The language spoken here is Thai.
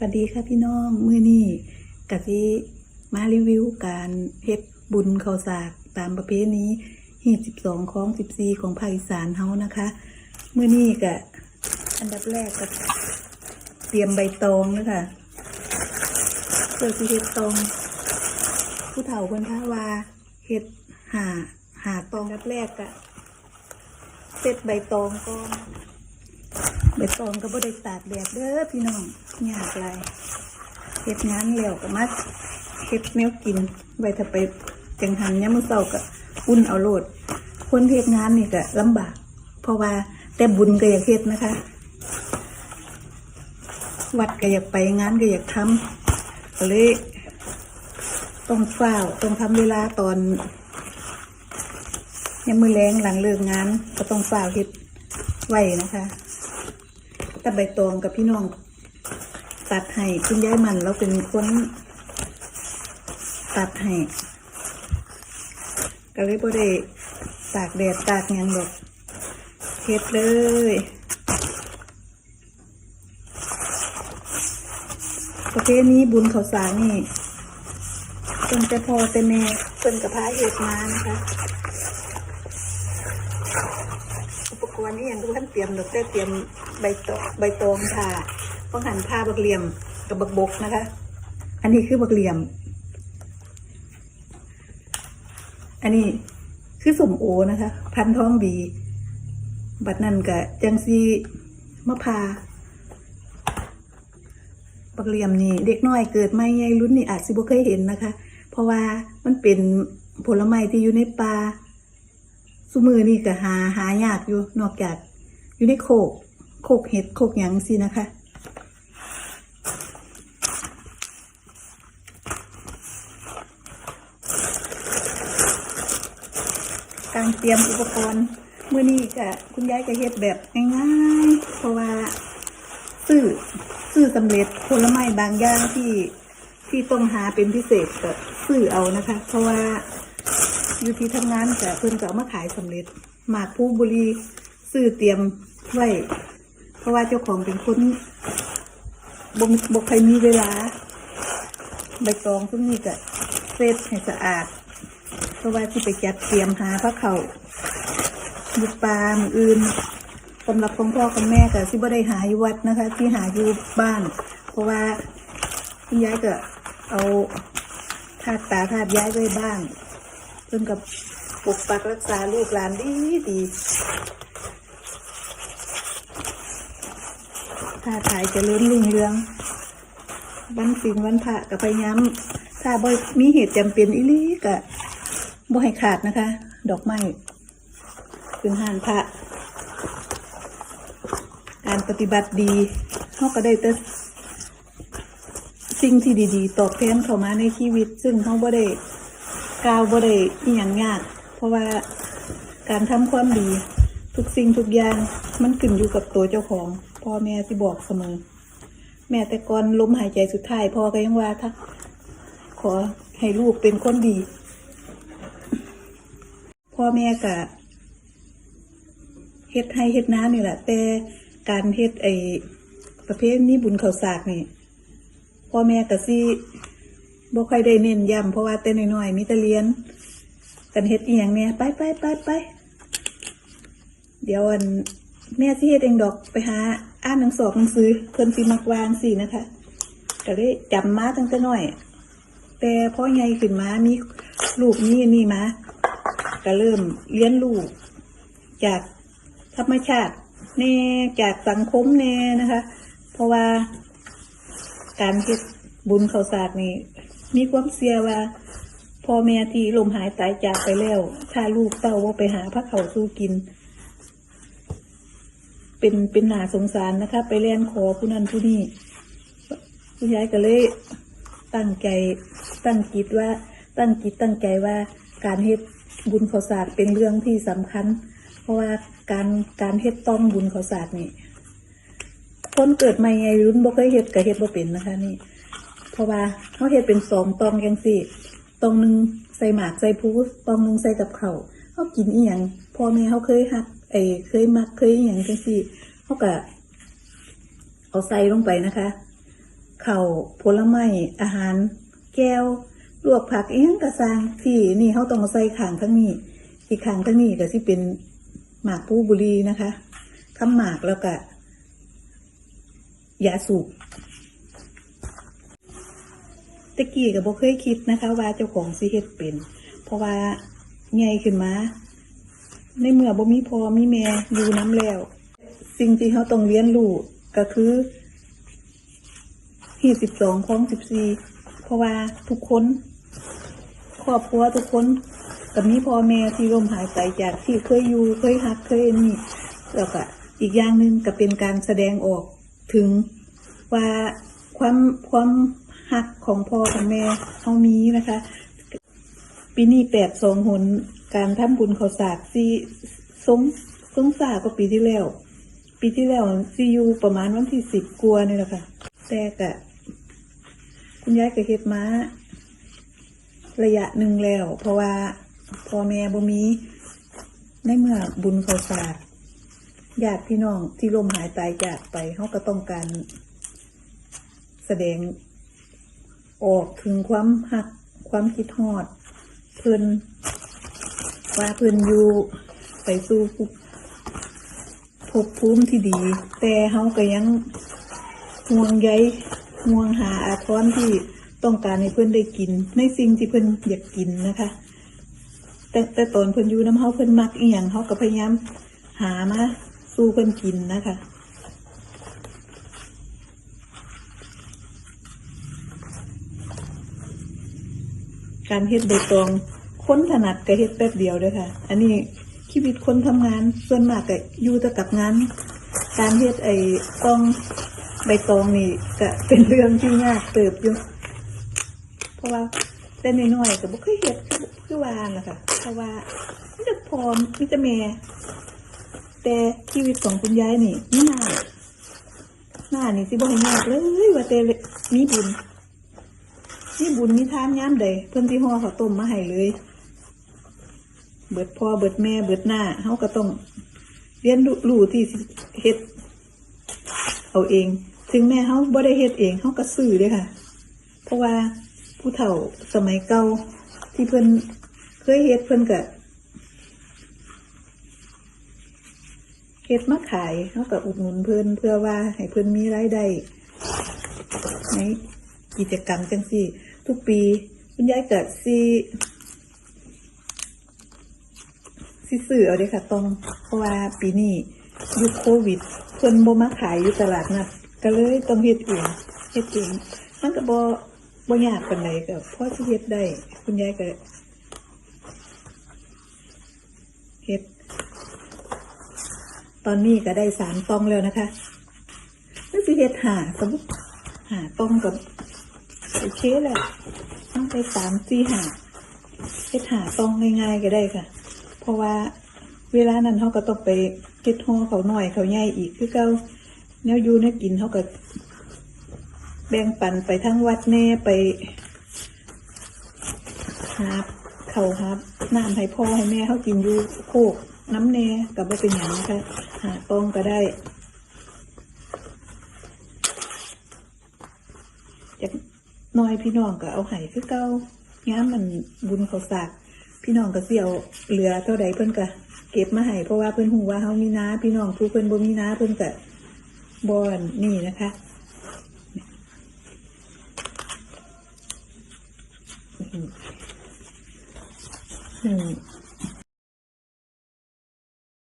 สวัสดีค่ะพี่น้องมื้อนี้กะสิมารีวิวการเฮ็ดบุญข้าวสากตามประเพณีฮีด12ของ14ของภาคอีสานเฮานะคะมื้อนี้ก็อันดับแรกก็เตรียมใบตองนะคะเพื่อสิเฮ็ดตอง ผู้เฒ่าเพิ่าว่าเฮ็ดหาหาตองอันดับแรกก็เซตใบตองก่อนใบตองก็บ่ได้ตากแดดเด้อพี่น้อง ยากหลายเฮ็ดงานแล้วก็มาเฮ็ดแนวกินไว้ถ้าไปจังหันยามมื้อเช้าก็อุ่นเอาโลด คนเฮ็ดงานนี่ก็ลำบาก เพราะว่าแต่บุญก็อยากเฮ็ดนะคะ วัดก็อยากไปงานก็อยากทำก็เลยต้องเฝ้าต้องทำเวลาตอนยามมื้อแลงหลังเลิกงาน ก็ต้องเฝ้าเฮ็ดไว้นะคะแต่ใบตองกับพี่น้อง ตัดให้คุณยายมันเราเป็นคนตัดให้ก็เลยบ่ได้ตากแดดตากยังดอกเฮ็ดเลยประเพณีบุญเขาวสารนี่เพิ่นแต่พอแต่แม่เพิ่นกับพาเฮ็ดมานะคะ อุปกรณ์นี่ยังทุกท่านเตรียมดอกแต่เตรียมใบตองใบตองผ่า ต้องหันผ้าบักเหลี่ยมกับบักบกนะคะ อันนี้คือบักเหลี่ยม อันนี้คือสมโอนะคะ พันท้องดีบัดนั้นกับจังซีมะพาบักเหลี่ยมนี่เด็กน้อยเกิดไม่ไงรุ่นนี่อาจสิบ่เคยเห็นนะคะ เพราะว่ามันเป็นผลไม้ที่อยู่ในป่าสุมือนี่ก็หาหายากอยู่นอกจากอยู่ในโคก โคกเห็ดโคกหยังสินะคะ การ เตรียมอุปกรณ์เมื่อนี้ก็คุณยายก็เฮ็ดแบบง่ายๆ เพราะว่าซื้อซื้อสำเร็จผลไม้บางอย่างที่ที่ต้องหาเป็นพิเศษก็ซื้อเอานะคะ เพราะว่าอยู่ที่ทำงานแต่เพิ่นก็เอามาขายสำเร็จหมากผู้บุรีซื้อเตรียมไว้ เพราะว่าเจ้าของเป็นคนบ่มบ่ใครมีเวลา ใบตองพวกนี้ก็เซตให้สะอาด เพราะว่าที่ไปจัดเตรียมหาพระเขาบุกปลาหมืออื่นสำหรับของพ่อกับแม่ก็ที่บ่ได้หาอยู่วัดนะคะ ที่หาอยู่บ้าน เพราะว่าคุณยายก็เอาธาตุตาธาตุย้ายไว้บ้านเพิ่นกับปกปักรักษาลูกหลานดีดีถ้าถ่ายจะเลื่อนรุ่งเรืองวันศีลวันพระกับพยายามถ้าบ่มีเหตุจำเป็นอีลีก็ บ่ให้ขาดนะคะ ดอกไม้ถึงหานพระการปฏิบัติดีเขาก็ได้แต่สิ่งที่ดีๆ ตอบแทนเข้ามาในชีวิต ซึ่งเขาบ่ได้กล่าวบ่ได้อีหยังยาก เพราะว่าการทำความดี ทุกสิ่งทุกอย่างมันขึ้นอยู่กับตัวเจ้าของ พ่อแม่ที่บอกเสมอ แม่แต่ก่อนล้มหายใจสุดท้ายพ่อก็ยังว่าถ้าขอให้ลูกเป็นคนดี พ่อแม่กะเฮ็ดให้เฮ็ดน้ำนี่แหละ แต่การเฮ็ดไอประเภทนี้บุญเขาสากนี่พ่อแม่กะสิบ่ค่อยได้เน้นย้ำเพราะว่าแต่น้อยๆมีแต่เรียน กันเฮ็ดอีหยังเนี่ยไปไปไปไปเดี๋ยวอันแม่สิเฮ็ดเองดอกไปหาอ่านหนังสอหนังสือเพิ่นสิมักวางสินะคะก็เลยจำมาตั้งแต่น้อย แต่พ่อใหญ่ขึ้นมามีลูกนี่นี่มา ก็เริ่มเรียนรู้จากธรรมชาติแน่จากสังคมแน่นะคะ เพราะว่าการเฮ็ดบุญเขาวสากนี่มีความเสียว่าพ่อแม่ที่ลมหายตายจากไปแล้ว ถ้าลูกเต้าว่าไปหาพระเขาสู้กิน เป็นเป็นหนาสงสารนะคะ ไปเรียนขอผู้นั้นผู้นี้คุณยายก็เลยตั้งใจตั้งจิตว่าตั้งจิตตั้งใจว่าการเฮ็ด บุญขาวสากเป็นเรื่องที่สำคัญ เพราะว่าการการเฮ็ดต้องบุญขาวสากนี่คนเกิดใหม่ไงรุ่นบ่เคยเฮ็ดก็เฮ็ดบ่เป็นนะคะนี่ เพราะว่าเขาเฮ็ดเป็นสองตองจังสี่ตองหนึ่งใส่หมากใส่พูตองหนึ่งใส่กับเขาเขากินอีหยังพ่อแม่เขาเคยหักไอ้เคยมักเคยอีหยังจังสี่เขาก็เอาใส่ลงไปนะคะขข้าผลไม้อาหาร แก้ว ลวกผักเอียงกระซังที่นี่เขาต้องใส่ขางทั้งนี้อีกขางทั้งนี้ก็สิเป็นหมากผู้บุรีนะคะคำหมากแล้วก็ยาสูบตะกี้ก็บ่เคยคิดนะคะ ว่าเจ้าของสิเฮ็ดเป็น เพราะว่าใหญ่ขึ้นมา ในเมื่อบ่มีพอมีแม่อยู่น้ำแล้ว สิ่งที่เขาต้องเรียนรู้ก็คือที่สิบสองของสิบสี่เพราะว่าทุกคน รอบครัวทุกคนกับมีพ่อแม่ที่ร่มหายไปจากที่เคยอยู่เคยฮักเคยนี่แล้วก็อีกอย่างหนึ่งก็เป็นการแสดงออกถึงว่าความความฮักของพ่อของแม่เขามีนะคะ ปีนี้แปดสองหนการทำบุญเขาสากซีสงสงสารก็ปีที่แล้ว ปีที่แล้วซีอยู่ประมาณวันที่สิบกลัวนี่แหละค่ะแต่กะคุณยายก็เฮ็ดมา ระยะหนึ่งแล้ว เพราะว่าพ่อแม่บ่มีในเมื่อบุญเขาสากญาติพี่น้องที่ลมหายตายจากไปเขาก็ต้องการ แสดงออกถึงความหักความคิดฮอด เพิ่นว่าเพิ่นอยู่ไปสู่ภพภูมิที่ดี แต่เฮาก็ยังห่วงใยห่วงหาอาทรที่ ต้องการให้เพิ่อนได้กิน ในสิ่งที่เพิ่อนอยากกินนะคะ แต่แต่ตอนเพิ่อนอยู่น้ำเฮาเพิ่อนมักอีหยังเฮาก็พยายามหามาสู้เพิ่อนกินนะคะการเฮ็ดใบตองคนถนัดก็เฮ็ดแป๊บเดียวเด้อค่ะ อันนี้ชีวิตคนทำงานส่วนมากก็อยู่แต่กับงาน การเฮ็ดไอ้ตองใบตองนี่ก็เป็นเรื่องที่ยากเติบอยู่ เพราะว่าแต่น้อยๆก็บ่เคยเฮ็ดคือวาล่ะคะเพราะว่ามันจะพร้อมมีแต่แม่แต่ชีวิตของคุณยายนี่นี่นาหน้านี่สิบ่ให้ยากเลยว่าแต่มีบุญนี่บุญมีทานย้ำใดเพิ่นที่ห่อข้าวต้มมาให้เลย เบิดพ่อเบิดแม่เบิดหน้าเฮาก็ต้องเรียนรู้ที่เฮ็ดเอาเอง ถึงแม่เฮาบ่ได้เฮ็ดเองเฮาก็ซื้อเด้ค่ะ เพราะว่า ผู้เฒ่าสมัยเก่าที่เพิ่นเคยเฮ็ดเพิ่นก็เฮ็ดมาขายเฮาก็อุดหนุนเพิ่นเพื่อว่าให้เพิ่นมีรายได้ในกิจกรรมจังซี่ ทุกปีคุณยายเกิดซีซีซื้อเอาเด้ค่ะต้องเพราะว่าปีนี้ยุคโควิดเพิ่นบ่มาขายอยู่ตลาดนัดก็เลยต้องเฮ็ดเองเฮ็ดเองมันก็บ่ บ่ยากปานใดก็พอสิเฮ็ดได้ คุณยายก็เฮ็ด ตอนนี้ก็ได้สามตองแล้วนะคะนี่สิเฮ็ดหาสมมติหาตองกับโอเคแหละต้องไปสามสี่หาเฮ็ดหาตองง่ายๆก็ได้ค่ะ เพราะว่าเวลานั้นเขาก็ต้องไปเฮ็ดห่อเขาหน่อยเขาใหญ่อีกคือเก่าแนวอยู่แนวกินเขาก็ แบ่งปันไปทั้งวัดแน่ไปหาเขาครับน้ำให้พ่อให้แม่เขากินอยู่โคกน้ำแน่กับว่าเป็นอย่างนะคะหาต้องก็ได้จากน้อยพี่น้องก็เอาไห้คือเก่าง้ามมันบุญเขาสากพี่น้องก็เสี่ยวเหลือเท่าใดเพิ่นก็เก็บมาให้เพราะว่าเพิ่นหูว่าเฮามีน้าพี่น้องผู้เพิ่นบ่มีน้าเพิ่นก็บ่อนนี่นะคะ อืม